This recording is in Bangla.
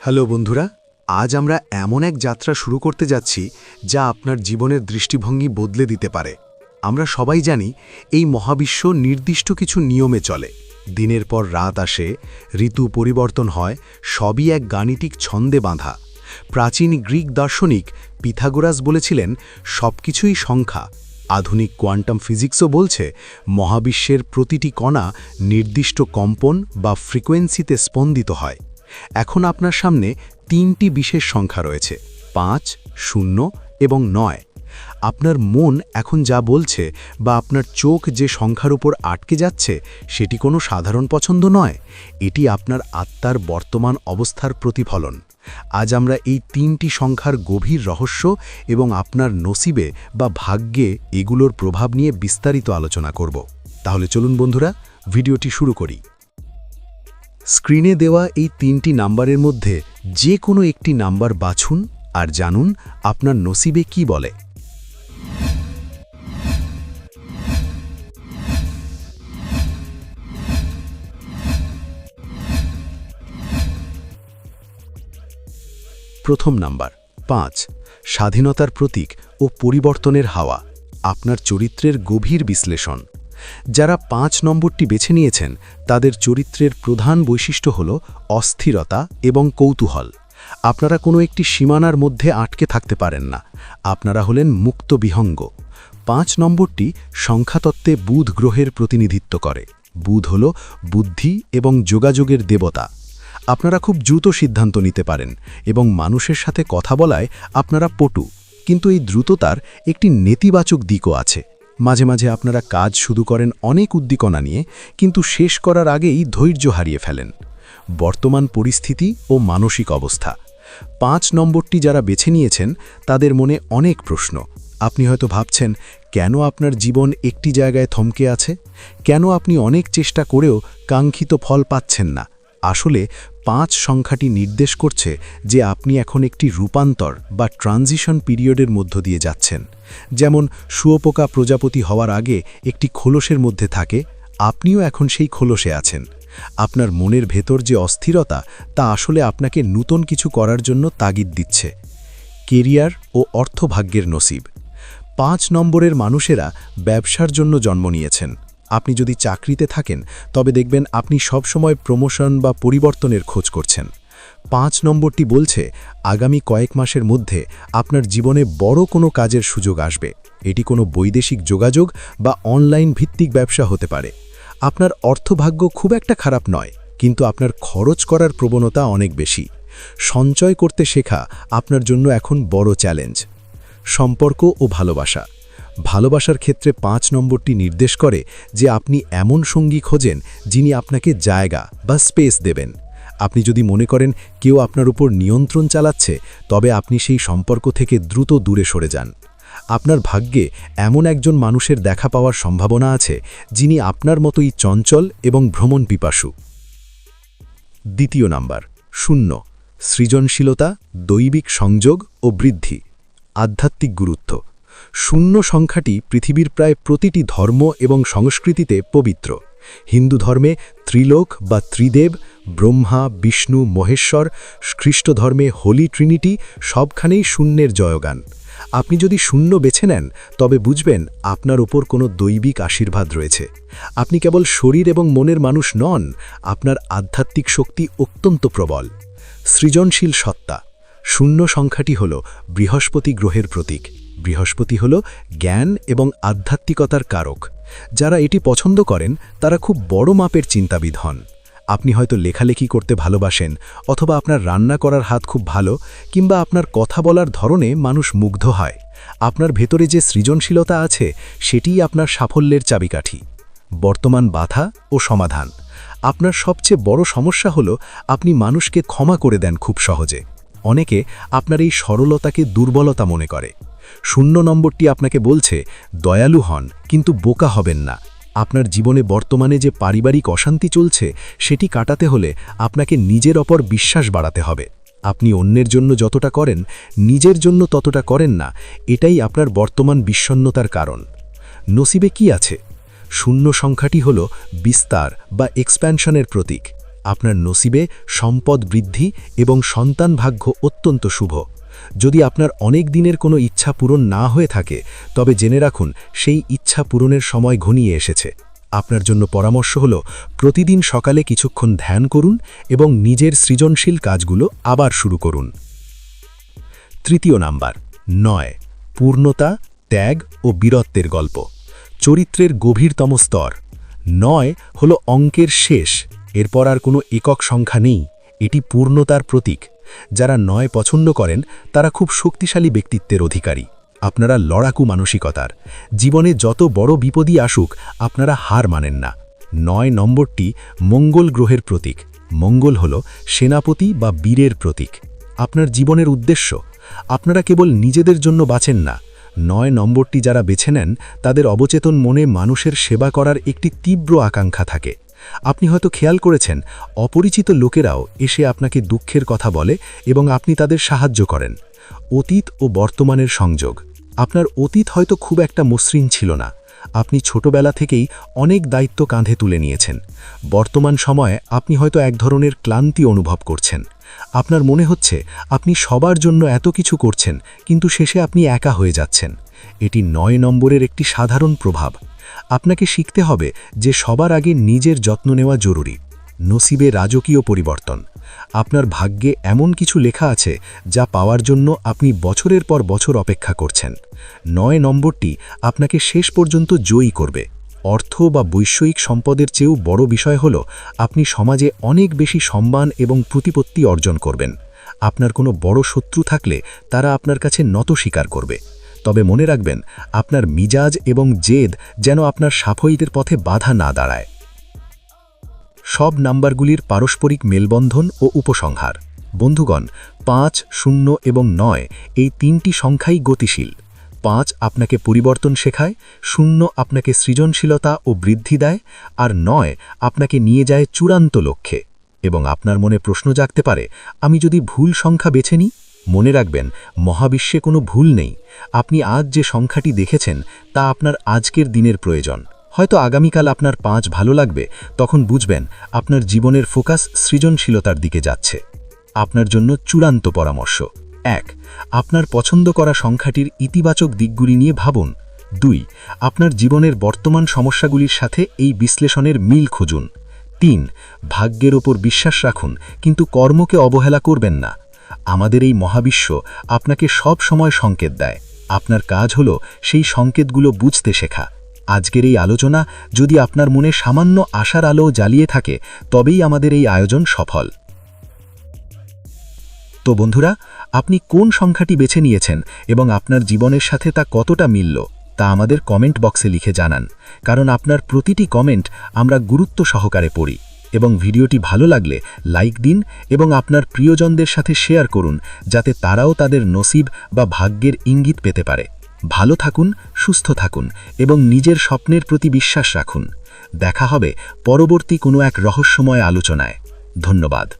হ্যালো বন্ধুরা, আজ আমরা এমন এক যাত্রা শুরু করতে যাচ্ছি যা আপনার জীবনের দৃষ্টিভঙ্গি বদলে দিতে পারে। আমরা সবাই জানি এই মহাবিশ্ব নির্দিষ্ট কিছু নিয়মে চলে। দিনের পর রাত আসে, ঋতু পরিবর্তন হয়, সবই এক গাণিতিক ছন্দে বাঁধা। প্রাচীন গ্রিক দার্শনিক পিথাগোরাস বলেছিলেন, সবকিছুই সংখ্যা। আধুনিক কোয়ান্টাম ফিজিক্সও বলছে, মহাবিশ্বের প্রতিটি কণা নির্দিষ্ট কম্পন বা ফ্রিকোয়েন্সিতে স্পন্দিত হয়। এখন আপনার সামনে তিনটি বিশেষ সংখ্যা রয়েছে, পাঁচ, শূন্য এবং নয়। আপনার মন এখন যা বলছে বা আপনার চোখ যে সংখ্যার উপর আটকে যাচ্ছে সেটি কোনো সাধারণ পছন্দ নয়। এটি আপনার আত্মার বর্তমান অবস্থার প্রতিফলন। আজ আমরা এই তিনটি সংখ্যার গভীর রহস্য এবং আপনার নসিবে বা ভাগ্যে এগুলোর প্রভাব নিয়ে বিস্তারিত আলোচনা করব। তাহলে চলুন বন্ধুরা, ভিডিওটি শুরু করি। স্ক্রিনে দেওয়া এই তিনটি নাম্বারের মধ্যে যে কোনো একটি নাম্বার বাছুন আর জানুন আপনার নসিবে কি বলে। প্রথম নাম্বার, পাঁচ, স্বাধীনতার প্রতীক ও পরিবর্তনের হাওয়া, আপনার চরিত্রের গভীর বিশ্লেষণ। যারা পাঁচ নম্বরটি বেছে নিয়েছেন, তাদের চরিত্রের প্রধান বৈশিষ্ট্য হল অস্থিরতা এবং কৌতূহল। আপনারা কোনো একটি সীমানার মধ্যে আটকে থাকতে পারেন না। আপনারা হলেন মুক্ত বিহঙ্গ। পাঁচ নম্বরটি সংখ্যাতত্ত্বে বুধ গ্রহের প্রতিনিধিত্ব করে। বুধ হল বুদ্ধি এবং যোগাযোগের দেবতা। আপনারা খুব দ্রুত সিদ্ধান্ত নিতে পারেন এবং মানুষের সাথে কথা বলায় আপনারা পটু। কিন্তু এই দ্রুততার একটি নেতিবাচক দিকও আছে। মাঝে মাঝে আপনারা কাজ শুরু করেন অনেক উদ্দীপনা নিয়ে, কিন্তু শেষ করার আগেই ধৈর্য হারিয়ে ফেলেন। বর্তমান পরিস্থিতি ও মানসিক অবস্থা। পাঁচ নম্বরটি যারা বেছে নিয়েছেন, তাদের মনে অনেক প্রশ্ন। আপনি হয়তো ভাবছেন, কেন আপনার জীবন একটি জায়গায় থমকে আছে? কেন আপনি অনেক চেষ্টা করেও কাঙ্ক্ষিত ফল পাচ্ছেন না? আসলে পাঁচ সংখ্যাটি নির্দেশ করছে যে আপনি এখন একটি রূপান্তর বা ট্রানজিশন পিরিয়ডের মধ্য দিয়ে যাচ্ছেন। যেমন, শুয়োপোকা প্রজাপতি হওয়ার আগে একটি খোলসের মধ্যে থাকে, আপনিও এখন সেই খোলসে আছেন। আপনার মনের ভেতর যে অস্থিরতা, তা আসলে আপনাকে নূতন কিছু করার জন্য তাগিদ দিচ্ছে। কেরিয়ার ও অর্থভাগ্যের নসিব। পাঁচ নম্বরের মানুষেরা ব্যবসার জন্য জন্ম নিয়েছেন। আপনি যদি চাকরিতে থাকেন, তবে দেখবেন আপনি সবসময় প্রমোশন বা পরিবর্তনের খোঁজ করছেন। পাঁচ নম্বরটি বলছে, আগামী কয়েক মাসের মধ্যে আপনার জীবনে বড় কোনো কাজের সুযোগ আসবে। এটি কোনো বৈদেশিক যোগাযোগ বা অনলাইন ভিত্তিক ব্যবসা হতে পারে। আপনার অর্থভাগ্য খুব একটা খারাপ নয়, কিন্তু আপনার খরচ করার প্রবণতা অনেক বেশি। সঞ্চয় করতে শেখা আপনার জন্য এখন বড় চ্যালেঞ্জ। সম্পর্ক ও ভালোবাসা। ভালোবাসার ক্ষেত্রে পাঁচ নম্বরটি নির্দেশ করে যে আপনি এমন সঙ্গী খোঁজেন যিনি আপনাকে জায়গা বা স্পেস দেবেন। আপনি যদি মনে করেন কেউ আপনার উপর নিয়ন্ত্রণ চালাচ্ছে, তবে আপনি সেই সম্পর্ক থেকে দ্রুত দূরে সরে যান। আপনার ভাগ্যে এমন একজন মানুষের দেখা পাওয়ার সম্ভাবনা আছে যিনি আপনার মতোই চঞ্চল এবং ভ্রমণ পিপাসু। দ্বিতীয় নাম্বার, শূন্য, সৃজনশীলতা, দৈবিক সংযোগ ও বৃদ্ধি, আধ্যাত্মিক গুরুত্ব। শূন্য সংখ্যাটি পৃথিবীর প্রায় প্রতিটি ধর্ম এবং সংস্কৃতিতে পবিত্র। হিন্দু ধর্মে ত্রিলোক বা ত্রিদেব, ব্রহ্মা, বিষ্ণু, মহেশ্বর, খ্রিস্ট ধর্মে হোলি, ট্রিনিটি সবখানেই শূন্যের জয়গান। আপনি যদি শূন্য বেছে নেন, তবে বুঝবেন আপনার ওপর কোনো দৈবিক আশীর্বাদ রয়েছে। আপনি কেবল শরীর এবং মনের মানুষ নন, আপনার আধ্যাত্মিক শক্তি অত্যন্ত প্রবল। সৃজনশীল সত্তা। শূন্য সংখ্যাটি হল বৃহস্পতি গ্রহের প্রতীক। বৃহস্পতি হল জ্ঞান এবং আধ্যাত্মিকতার কারক। যারা এটি পছন্দ করেন, তারা খুব বড় মাপের চিন্তাবিদ হন। আপনি হয়তো লেখালেখি করতে ভালোবাসেন, অথবা আপনার রান্না করার হাত খুব ভালো, কিংবা আপনার কথা বলার ধরনে মানুষ মুগ্ধ হয়। আপনার ভেতরে যে সৃজনশীলতা আছে, সেটিই আপনার সাফল্যের চাবিকাঠি। বর্তমান বাধা ও সমাধান। আপনার সবচেয়ে বড় সমস্যা হল, আপনি মানুষকে ক্ষমা করে দেন খুব সহজে। অনেকে আপনার এই সরলতাকে দুর্বলতা মনে করে। শূন্য নম্বরটি আপনাকে বলছে, দয়ালু হন, কিন্তু বোকা হবেন না। আপনার জীবনে বর্তমানে যে পারিবারিক অশান্তি চলছে, সেটি কাটাতে হলে আপনাকে নিজের অপর বিশ্বাস বাড়াতে হবে। আপনি অন্যের জন্য যতটা করেন, নিজের জন্য ততটা করেন না, এটাই আপনার বর্তমান বিষণ্নতার কারণ। নসিবে কি আছে? শূন্য সংখ্যাটি হল বিস্তার বা এক্সপ্যানশনের প্রতীক। আপনার নসিবে সম্পদ বৃদ্ধি এবং সন্তান ভাগ্য অত্যন্ত শুভ। যদি আপনার অনেক দিনের কোনো ইচ্ছা পূরণ না হয়ে থাকে, তবে জেনে রাখুন, সেই ইচ্ছা পূরণের সময় ঘনিয়ে এসেছে। আপনার জন্য পরামর্শ হল, প্রতিদিন সকালে কিছুক্ষণ ধ্যান করুন এবং নিজের সৃজনশীল কাজগুলো আবার শুরু করুন। তৃতীয় নাম্বার, নয়, পূর্ণতা, ত্যাগ ও বীরত্বের গল্প। চরিত্রের গভীরতম স্তর। নয় হল অঙ্কের শেষ, এরপর আর কোনো একক সংখ্যা নেই, এটি পূর্ণতার প্রতীক। যারা নয় পছন্দ করেন, তারা খুব শক্তিশালী ব্যক্তিত্বের অধিকারী। আপনারা লড়াকু মানসিকতার। জীবনে যত বড় বিপদই আসুক, আপনারা হার মানেন না। নয় নম্বরটি মঙ্গল গ্রহের প্রতীক। মঙ্গল হল সেনাপতি বা বীরের প্রতীক। আপনার জীবনের উদ্দেশ্য? আপনারা কেবল নিজেদের জন্য বাঁচেন না। নয় নম্বরটি যারা বেছে নেন, তাদের অবচেতন মনে মানুষের সেবা করার একটি তীব্র আকাঙ্ক্ষা থাকে। আপনি হয়তো খেয়াল করেছেন, অপরিচিত লোকেরাও এসে আপনাকে দুঃখের কথা বলে এবং আপনি তাদের সাহায্য করেন। অতীত ও বর্তমানের সংযোগ। আপনার অতীত হয়তো খুব একটা মসৃণ ছিল না। আপনি ছোটবেলা থেকেই অনেক দায়িত্ব কাঁধে তুলে নিয়েছেন। বর্তমান সময়ে আপনি হয়তো এক ধরনের ক্লান্তি অনুভব করছেন। আপনার মনে হচ্ছে, আপনি সবার জন্য এত কিছু করছেন, কিন্তু শেষে আপনি একা হয়ে যাচ্ছেন। এটি নয় নম্বরের একটি সাধারণ প্রভাব। আপনাকে শিখতে হবে যে সবার আগে নিজের যত্ন নেওয়া জরুরি। নসিবে রাজকীয় পরিবর্তন। আপনার ভাগ্যে এমন কিছু লেখা আছে যা পাওয়ার জন্য আপনি বছরের পর বছর অপেক্ষা করছেন। নয় নম্বরটি আপনাকে শেষ পর্যন্ত জয়ী করবে। অর্থ বা বৈষয়িক সম্পদের চেয়েও বড় বিষয় হল, আপনি সমাজে অনেক বেশি সম্মান এবং প্রতিপত্তি অর্জন করবেন। আপনার কোনো বড় শত্রু থাকলে তারা আপনার কাছে নত স্বীকার করবে। তবে মনে রাখবেন, আপনার মিজাজ এবং জেদ যেন আপনার সাফল্যের পথে বাধা না দাঁড়ায়। সব নাম্বারগুলির পারস্পরিক মেলবন্ধন ও উপসংহার। বন্ধুগণ, পাঁচ, শূন্য এবং নয় এই তিনটি সংখ্যাই গতিশীল। পাঁচ আপনাকে পরিবর্তন শেখায়, শূন্য আপনাকে সৃজনশীলতা ও বৃদ্ধি দেয়, আর নয় আপনাকে নিয়ে যায় চূড়ান্ত লক্ষ্যে। এবং আপনার মনে প্রশ্ন জাগতে পারে, আমি যদি ভুল সংখ্যা বেছে নিই? মনে রাখবেন, মহাবিশ্বে কোনো ভুল নেই। আপনি আজ যে সংখ্যাটি দেখেছেন, তা আপনার আজকের দিনের প্রয়োজন। হয়তো আগামীকাল আপনার পাঁচ ভালো লাগবে, তখন বুঝবেন, আপনার জীবনের ফোকাস সৃজনশীলতার দিকে যাচ্ছে। আপনার জন্য চূড়ান্ত পরামর্শ। এক, আপনার পছন্দ করা সংখ্যাটির ইতিবাচক দিকগুলি নিয়ে ভাবুন। দুই, আপনার জীবনের বর্তমান সমস্যাগুলির সাথে এই বিশ্লেষণের মিল খুঁজুন। তিন, ভাগ্যের ওপর বিশ্বাস রাখুন, কিন্তু কর্মকে অবহেলা করবেন না। আমাদের এই মহাবিশ্ব আপনাকে সব সময় সংকেত দেয়। আপনার কাজ হল সেই সংকেতগুলো বুঝতে শেখা। আজকের এই আলোচনা যদি আপনার মনে সামান্য আশার আলো জ্বালিয়ে থাকে, তবেই আমাদের এই আয়োজন সফল। তো বন্ধুরা, আপনি কোন সংখ্যাটি বেছে নিয়েছেন এবং আপনার জীবনের সাথে তা কতটা মিলল, তা আমাদের কমেন্ট বক্সে লিখে জানান। কারণ আপনার প্রতিটি কমেন্ট আমরা গুরুত্ব সহকারে পড়ি। এবং ভিডিওটি ভালো লাগলে লাইক দিন এবং আপনার প্রিয়জনদের সাথে শেয়ার করুন, যাতে তারাও তাদের নসিব বা ভাগ্যের ইঙ্গিত পেতে পারে। ভালো থাকুন, সুস্থ থাকুন এবং নিজের স্বপ্নের প্রতি বিশ্বাস রাখুন। দেখা হবে পরবর্তী কোনো এক রহস্যময় আলোচনায়। ধন্যবাদ।